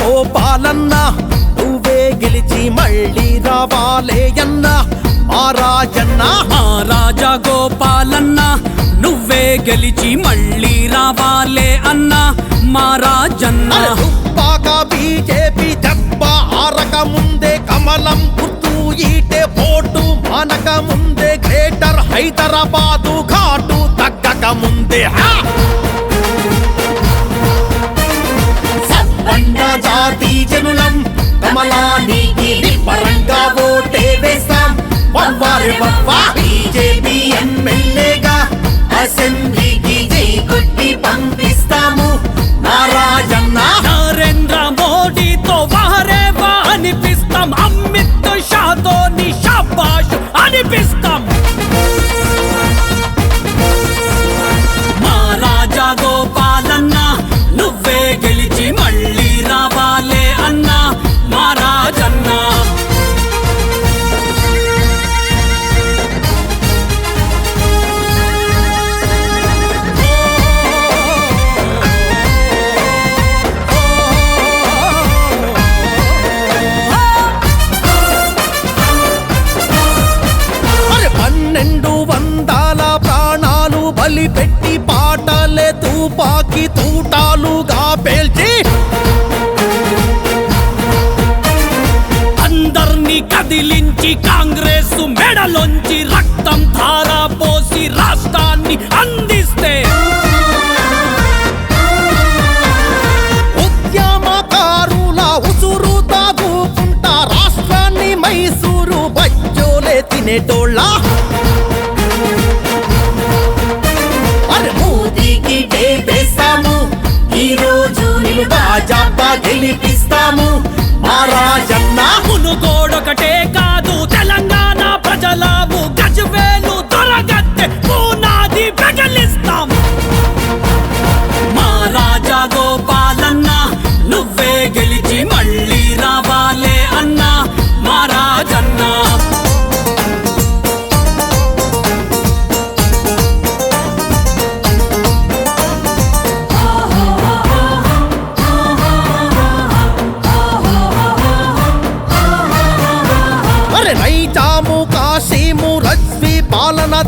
గోపాలన్న నువ్వే గెలిచి మళ్ళీ రావాలే అన్న మా రాజన్న మా రాజా గోపాలన్న నువ్వే గెలిచి మళ్ళీ రావాలే అన్న. మా రాజన్న. బాగా బీజేపీ దెబ్బ ఆరక ముందే కమలం గుర్తు ఈటే పోటు మానక ముందే గ్రేటర్ హైదరాబాదు వవ్వా బీజేపీ ఎమ్మెల్యేగా అసెంబ్లీకి జై కొట్టి పంపిస్తాము. నారాజన్న నరేంద్ర మోడీతో వారేవా అనిపిస్తాం. అమిత్ షాతో నిషాబాష్ అనిపిస్తాం. పన్నెండు వందల ప్రాణాలు బలి పెట్టి పాటలే తుపాకి తూటాలుగా పేల్చి అందర్నీ కదిలించి కాంగ్రెస్ మెడలోంచి రక్తం ధారా పోసి రాష్ట్రాన్ని అందిస్తే తినేటో మునుగోడొకటే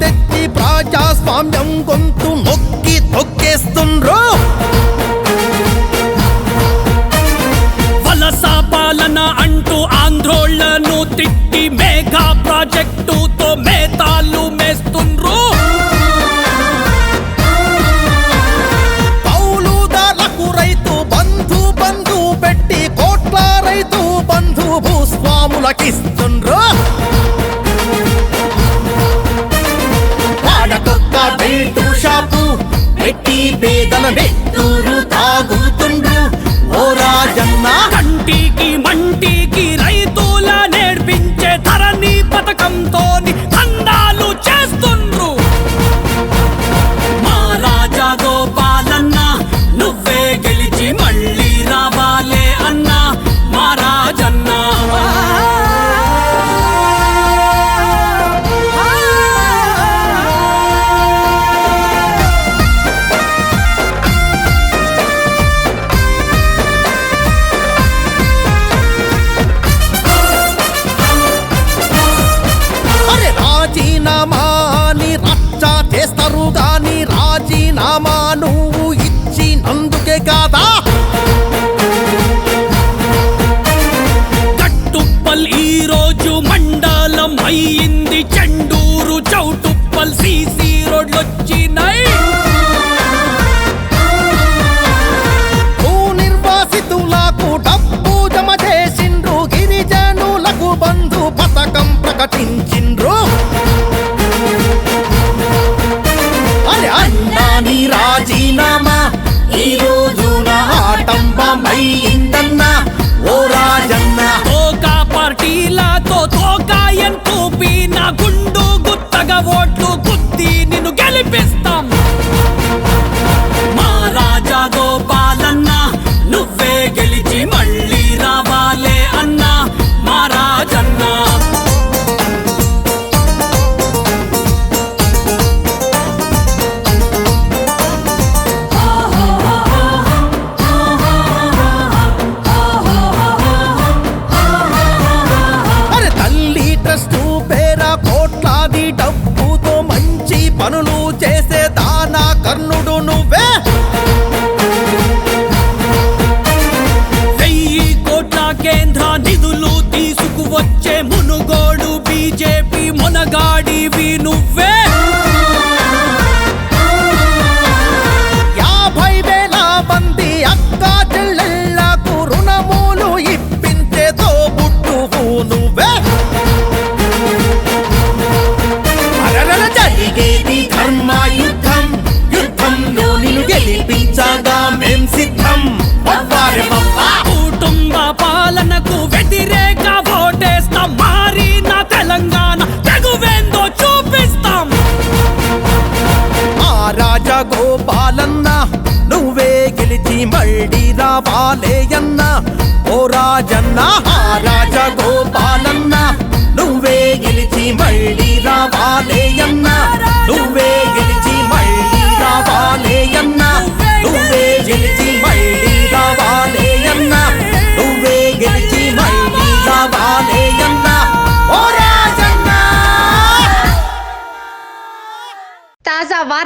తెచ్చి ప్రజాస్వామ్యం గొంతు నొక్కి తొక్కేస్తుండ్రు. వలస పాలన అంటూ ఆంధ్రోళ్ళను తిట్టి మేఘా ప్రాజెక్టుతో మేతాలు మేస్తుండ్రు. కౌలుదారులకు రైతు బంధు బంధు పెట్టి కోట్ల రైతు బంధు భూస్వాములకి పెట్టి పేదల రాజీనామయ్యిందన్నా ఓ రాజన్న. తోకా పార్టీలతో తోకాయం కూపి నా గుండు గుత్తగా ఓట్లు గుత్తి నిన్ను గెలిపిస్తా. సిద్ధం. కుటుంబ పాలనకు వ్యతిరేక ఓటేస్తాం. మారిన తెలంగాణ తెగువేందో చూపిస్తాం. ఆ రాజా గోపాలన్న నువ్వే గెలిచి మళ్ళీ రావాలే అన్న ఓ రాజన్న ఆ రాజా గోపాలన్న